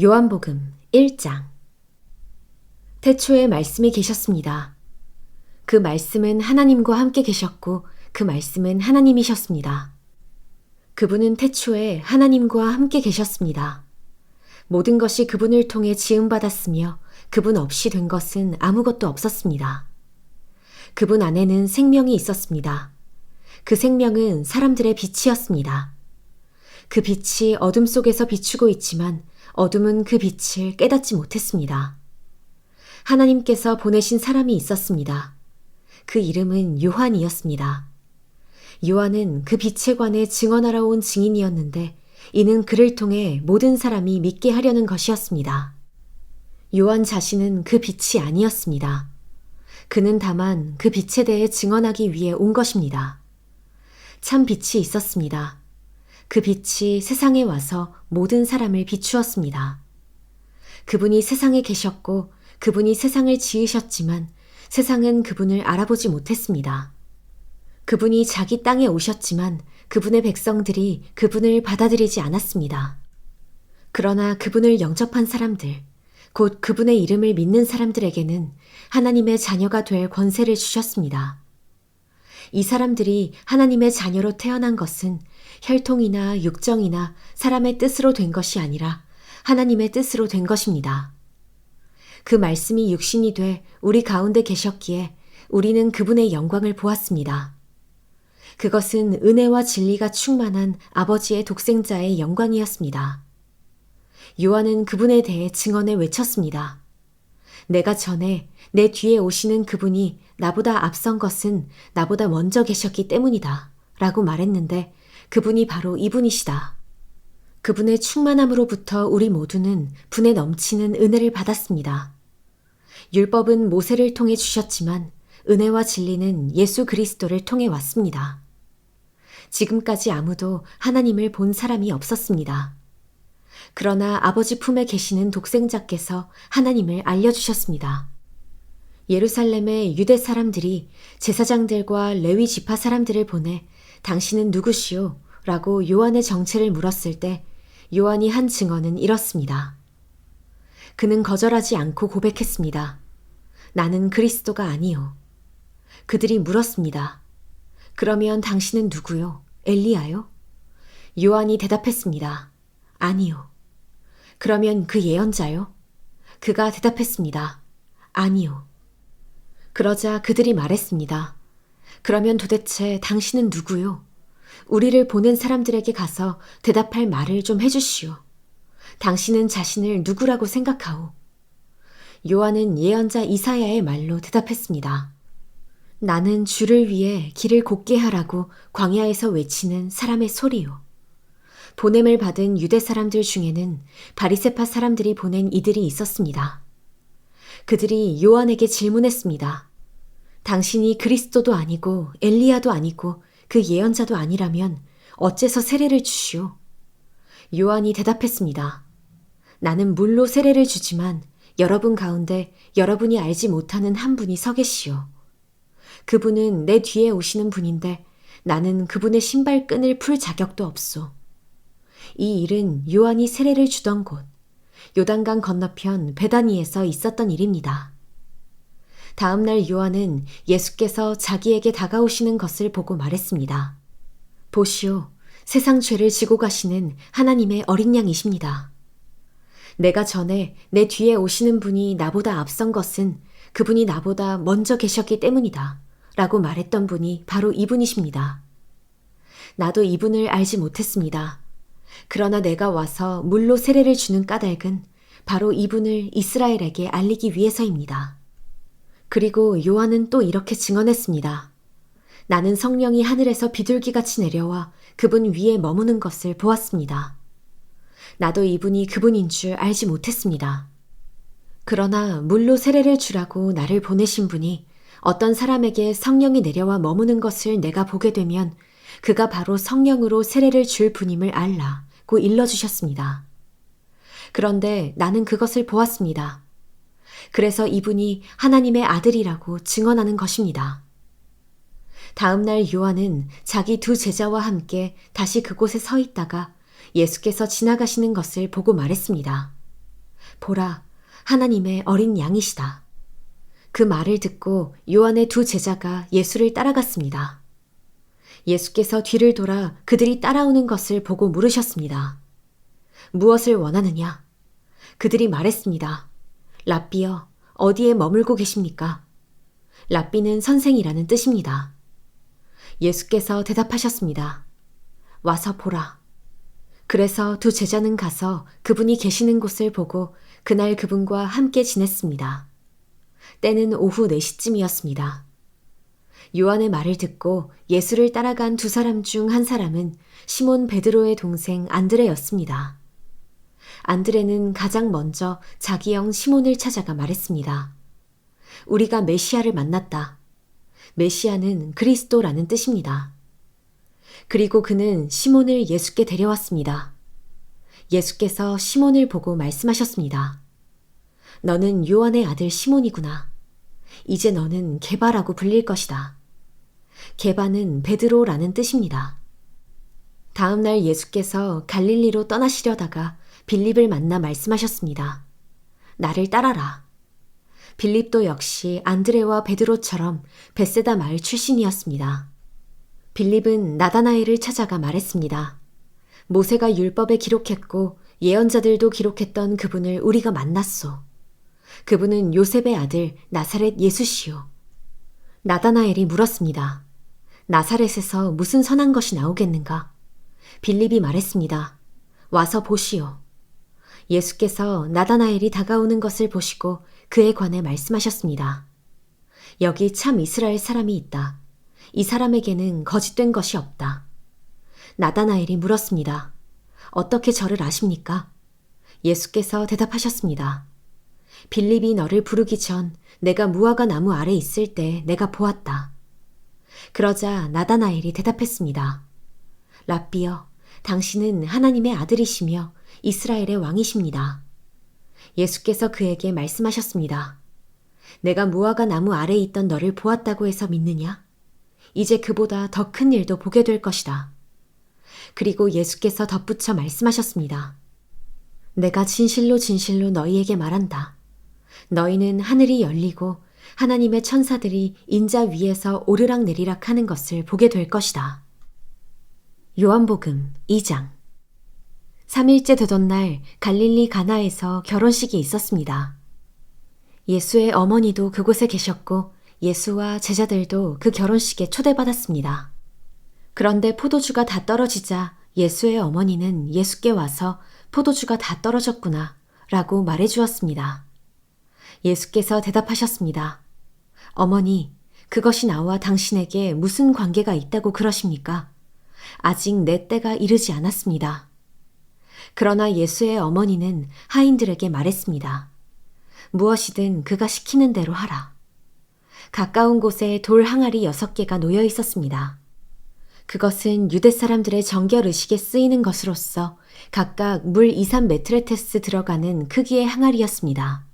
요한복음 1장 태초에 말씀이 계셨습니다. 그 말씀은 하나님과 함께 계셨고 그 말씀은 하나님이셨습니다. 그분은 태초에 하나님과 함께 계셨습니다. 모든 것이 그분을 통해 지음받았으며 그분 없이 된 것은 아무것도 없었습니다. 그분 안에는 생명이 있었습니다. 그 생명은 사람들의 빛이었습니다. 그 빛이 어둠 속에서 비추고 있지만 어둠은 그 빛을 깨닫지 못했습니다. 하나님께서 보내신 사람이 있었습니다. 그 이름은 요한이었습니다. 요한은 그 빛에 관해 증언하러 온 증인이었는데 이는 그를 통해 모든 사람이 믿게 하려는 것이었습니다. 요한 자신은 그 빛이 아니었습니다. 그는 다만 그 빛에 대해 증언하기 위해 온 것입니다. 참 빛이 있었습니다. 그 빛이 세상에 와서 모든 사람을 비추었습니다. 그분이 세상에 계셨고 그분이 세상을 지으셨지만 세상은 그분을 알아보지 못했습니다. 그분이 자기 땅에 오셨지만 그분의 백성들이 그분을 받아들이지 않았습니다. 그러나 그분을 영접한 사람들, 곧 그분의 이름을 믿는 사람들에게는 하나님의 자녀가 될 권세를 주셨습니다. 이 사람들이 하나님의 자녀로 태어난 것은 혈통이나 육정이나 사람의 뜻으로 된 것이 아니라 하나님의 뜻으로 된 것입니다. 그 말씀이 육신이 돼 우리 가운데 계셨기에 우리는 그분의 영광을 보았습니다. 그것은 은혜와 진리가 충만한 아버지의 독생자의 영광이었습니다. 요한은 그분에 대해 증언해 외쳤습니다. 내가 전에 내 뒤에 오시는 그분이 나보다 앞선 것은 나보다 먼저 계셨기 때문이다. 라고 말했는데 그분이 바로 이분이시다. 그분의 충만함으로부터 우리 모두는 분에 넘치는 은혜를 받았습니다. 율법은 모세를 통해 주셨지만 은혜와 진리는 예수 그리스도를 통해 왔습니다. 지금까지 아무도 하나님을 본 사람이 없었습니다. 그러나 아버지 품에 계시는 독생자께서 하나님을 알려주셨습니다. 예루살렘의 유대 사람들이 제사장들과 레위 지파 사람들을 보내 당신은 누구시오? 라고 요한의 정체를 물었을 때 요한이 한 증언은 이렇습니다. 그는 거절하지 않고 고백했습니다. 나는 그리스도가 아니요. 그들이 물었습니다. 그러면 당신은 누구요? 엘리야요? 요한이 대답했습니다. 아니요. 그러면 그 예언자요? 그가 대답했습니다. 아니요. 그러자 그들이 말했습니다. 그러면 도대체 당신은 누구요? 우리를 보낸 사람들에게 가서 대답할 말을 좀 해주시오. 당신은 자신을 누구라고 생각하오? 요한은 예언자 이사야의 말로 대답했습니다. 나는 주를 위해 길을 곱게 하라고 광야에서 외치는 사람의 소리요. 보냄을 받은 유대 사람들 중에는 바리세파 사람들이 보낸 이들이 있었습니다. 그들이 요한에게 질문했습니다. 당신이 그리스도도 아니고 엘리야도 아니고 그 예언자도 아니라면 어째서 세례를 주시오? 요한이 대답했습니다. 나는 물로 세례를 주지만 여러분 가운데 여러분이 알지 못하는 한 분이 서 계시오. 그분은 내 뒤에 오시는 분인데 나는 그분의 신발끈을 풀 자격도 없소. 이 일은 요한이 세례를 주던 곳, 요단강 건너편 베다니에서 있었던 일입니다. 다음 날 요한은 예수께서 자기에게 다가오시는 것을 보고 말했습니다. 보시오, 세상 죄를 지고 가시는 하나님의 어린 양이십니다. 내가 전에 내 뒤에 오시는 분이 나보다 앞선 것은 그분이 나보다 먼저 계셨기 때문이다. 라고 말했던 분이 바로 이분이십니다. 나도 이분을 알지 못했습니다. 그러나 내가 와서 물로 세례를 주는 까닭은 바로 이분을 이스라엘에게 알리기 위해서입니다. 그리고 요한은 또 이렇게 증언했습니다. 나는 성령이 하늘에서 비둘기같이 내려와 그분 위에 머무는 것을 보았습니다. 나도 이분이 그분인 줄 알지 못했습니다. 그러나 물로 세례를 주라고 나를 보내신 분이 어떤 사람에게 성령이 내려와 머무는 것을 내가 보게 되면 그가 바로 성령으로 세례를 줄 분임을 알라고 일러주셨습니다. 그런데 나는 그것을 보았습니다. 그래서 이분이 하나님의 아들이라고 증언하는 것입니다. 다음 날 요한은 자기 두 제자와 함께 다시 그곳에 서 있다가 예수께서 지나가시는 것을 보고 말했습니다. 보라, 하나님의 어린 양이시다. 그 말을 듣고 요한의 두 제자가 예수를 따라갔습니다. 예수께서 뒤를 돌아 그들이 따라오는 것을 보고 물으셨습니다. 무엇을 원하느냐? 그들이 말했습니다. 랍비여, 어디에 머물고 계십니까? 랍비는 선생이라는 뜻입니다. 예수께서 대답하셨습니다. 와서 보라. 그래서 두 제자는 가서 그분이 계시는 곳을 보고 그날 그분과 함께 지냈습니다. 때는 오후 4시쯤이었습니다. 요한의 말을 듣고 예수를 따라간 두 사람 중 한 사람은 시몬 베드로의 동생 안드레였습니다. 안드레는 가장 먼저 자기 형 시몬을 찾아가 말했습니다. 우리가 메시아를 만났다. 메시아는 그리스도라는 뜻입니다. 그리고 그는 시몬을 예수께 데려왔습니다. 예수께서 시몬을 보고 말씀하셨습니다. 너는 요한의 아들 시몬이구나. 이제 너는 개바라고 불릴 것이다. 개바는 베드로라는 뜻입니다. 다음 날 예수께서 갈릴리로 떠나시려다가 빌립을 만나 말씀하셨습니다. 나를 따라라. 빌립도 역시 안드레와 베드로처럼 베세다 마을 출신이었습니다. 빌립은 나다나엘을 찾아가 말했습니다. 모세가 율법에 기록했고 예언자들도 기록했던 그분을 우리가 만났소. 그분은 요셉의 아들 나사렛 예수시오. 나다나엘이 물었습니다. 나사렛에서 무슨 선한 것이 나오겠는가? 빌립이 말했습니다. 와서 보시오. 예수께서 나다나엘이 다가오는 것을 보시고 그에 관해 말씀하셨습니다. 여기 참 이스라엘 사람이 있다. 이 사람에게는 거짓된 것이 없다. 나다나엘이 물었습니다. 어떻게 저를 아십니까? 예수께서 대답하셨습니다. 빌립이 너를 부르기 전 내가 무화과 나무 아래 있을 때 내가 보았다. 그러자 나다나엘이 대답했습니다. 랍비여, 당신은 하나님의 아들이시며 이스라엘의 왕이십니다. 예수께서 그에게 말씀하셨습니다. 내가 무화과 나무 아래 있던 너를 보았다고 해서 믿느냐? 이제 그보다 더 큰 일도 보게 될 것이다. 그리고 예수께서 덧붙여 말씀하셨습니다. 내가 진실로 진실로 너희에게 말한다. 너희는 하늘이 열리고 하나님의 천사들이 인자 위에서 오르락 내리락 하는 것을 보게 될 것이다. 요한복음 2장 3일째 되던 날 갈릴리 가나에서 결혼식이 있었습니다. 예수의 어머니도 그곳에 계셨고 예수와 제자들도 그 결혼식에 초대받았습니다. 그런데 포도주가 다 떨어지자 예수의 어머니는 예수께 와서 포도주가 다 떨어졌구나 라고 말해 주었습니다. 예수께서 대답하셨습니다. 어머니, 그것이 나와 당신에게 무슨 관계가 있다고 그러십니까? 아직 내 때가 이르지 않았습니다. 그러나 예수의 어머니는 하인들에게 말했습니다. 무엇이든 그가 시키는 대로 하라. 가까운 곳에 돌 항아리 여섯 개가 놓여 있었습니다. 그것은 유대 사람들의 정결 의식에 쓰이는 것으로서 각각 물 2, 3메트레테스 들어가는 크기의 항아리였습니다.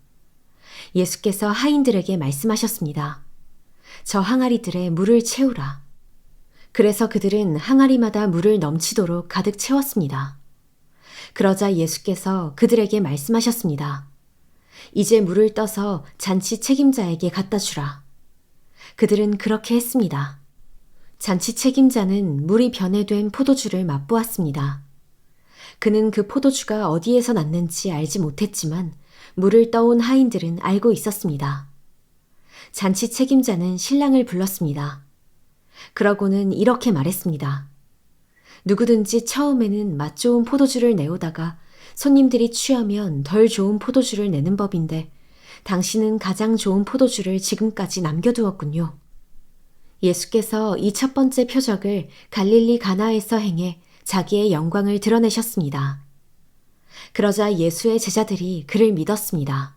예수께서 하인들에게 말씀하셨습니다. 저 항아리들에 물을 채우라. 그래서 그들은 항아리마다 물을 넘치도록 가득 채웠습니다. 그러자 예수께서 그들에게 말씀하셨습니다. 이제 물을 떠서 잔치 책임자에게 갖다 주라. 그들은 그렇게 했습니다. 잔치 책임자는 물이 변해된 포도주를 맛보았습니다. 그는 그 포도주가 어디에서 났는지 알지 못했지만 물을 떠온 하인들은 알고 있었습니다. 잔치 책임자는 신랑을 불렀습니다. 그러고는 이렇게 말했습니다. 누구든지 처음에는 맛 좋은 포도주를 내오다가 손님들이 취하면 덜 좋은 포도주를 내는 법인데 당신은 가장 좋은 포도주를 지금까지 남겨두었군요. 예수께서 이 첫 번째 표적을 갈릴리 가나에서 행해 자기의 영광을 드러내셨습니다. 그러자 예수의 제자들이 그를 믿었습니다.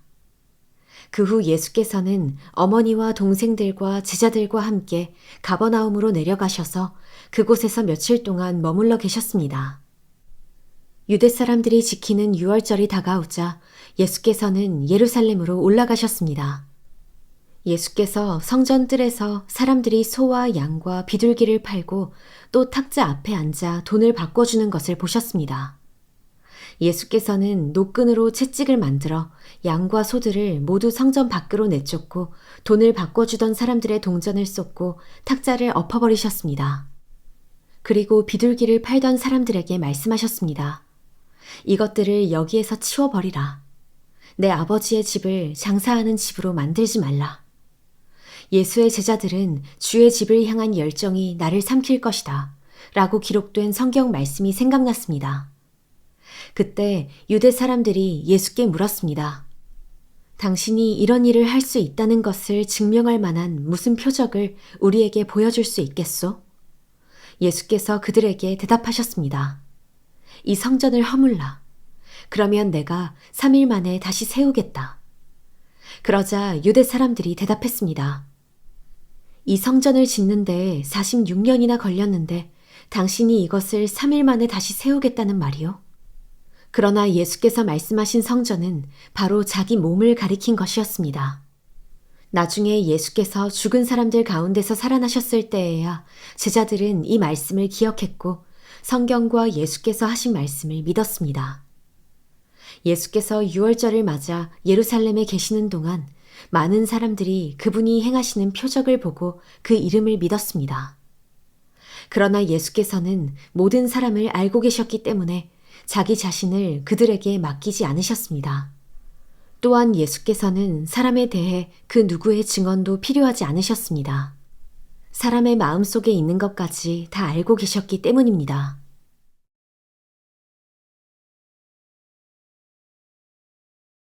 그 후 예수께서는 어머니와 동생들과 제자들과 함께 가버나움으로 내려가셔서 그곳에서 며칠 동안 머물러 계셨습니다. 유대 사람들이 지키는 유월절이 다가오자 예수께서는 예루살렘으로 올라가셨습니다. 예수께서 성전 뜰에서 사람들이 소와 양과 비둘기를 팔고 또 탁자 앞에 앉아 돈을 바꿔주는 것을 보셨습니다. 예수께서는 노끈으로 채찍을 만들어 양과 소들을 모두 성전 밖으로 내쫓고 돈을 바꿔주던 사람들의 동전을 쏟고 탁자를 엎어버리셨습니다. 그리고 비둘기를 팔던 사람들에게 말씀하셨습니다. 이것들을 여기에서 치워버리라. 내 아버지의 집을 장사하는 집으로 만들지 말라. 예수의 제자들은 주의 집을 향한 열정이 나를 삼킬 것이다. 라고 기록된 성경 말씀이 생각났습니다. 그때 유대 사람들이 예수께 물었습니다. 당신이 이런 일을 할 수 있다는 것을 증명할 만한 무슨 표적을 우리에게 보여줄 수 있겠소? 예수께서 그들에게 대답하셨습니다. 이 성전을 허물라. 그러면 내가 3일 만에 다시 세우겠다. 그러자 유대 사람들이 대답했습니다. 이 성전을 짓는데 46년이나 걸렸는데 당신이 이것을 3일 만에 다시 세우겠다는 말이요? 그러나 예수께서 말씀하신 성전은 바로 자기 몸을 가리킨 것이었습니다. 나중에 예수께서 죽은 사람들 가운데서 살아나셨을 때에야 제자들은 이 말씀을 기억했고 성경과 예수께서 하신 말씀을 믿었습니다. 예수께서 유월절을 맞아 예루살렘에 계시는 동안 많은 사람들이 그분이 행하시는 표적을 보고 그 이름을 믿었습니다. 그러나 예수께서는 모든 사람을 알고 계셨기 때문에 자기 자신을 그들에게 맡기지 않으셨습니다. 또한 예수께서는 사람에 대해 그 누구의 증언도 필요하지 않으셨습니다. 사람의 마음 속에 있는 것까지 다 알고 계셨기 때문입니다.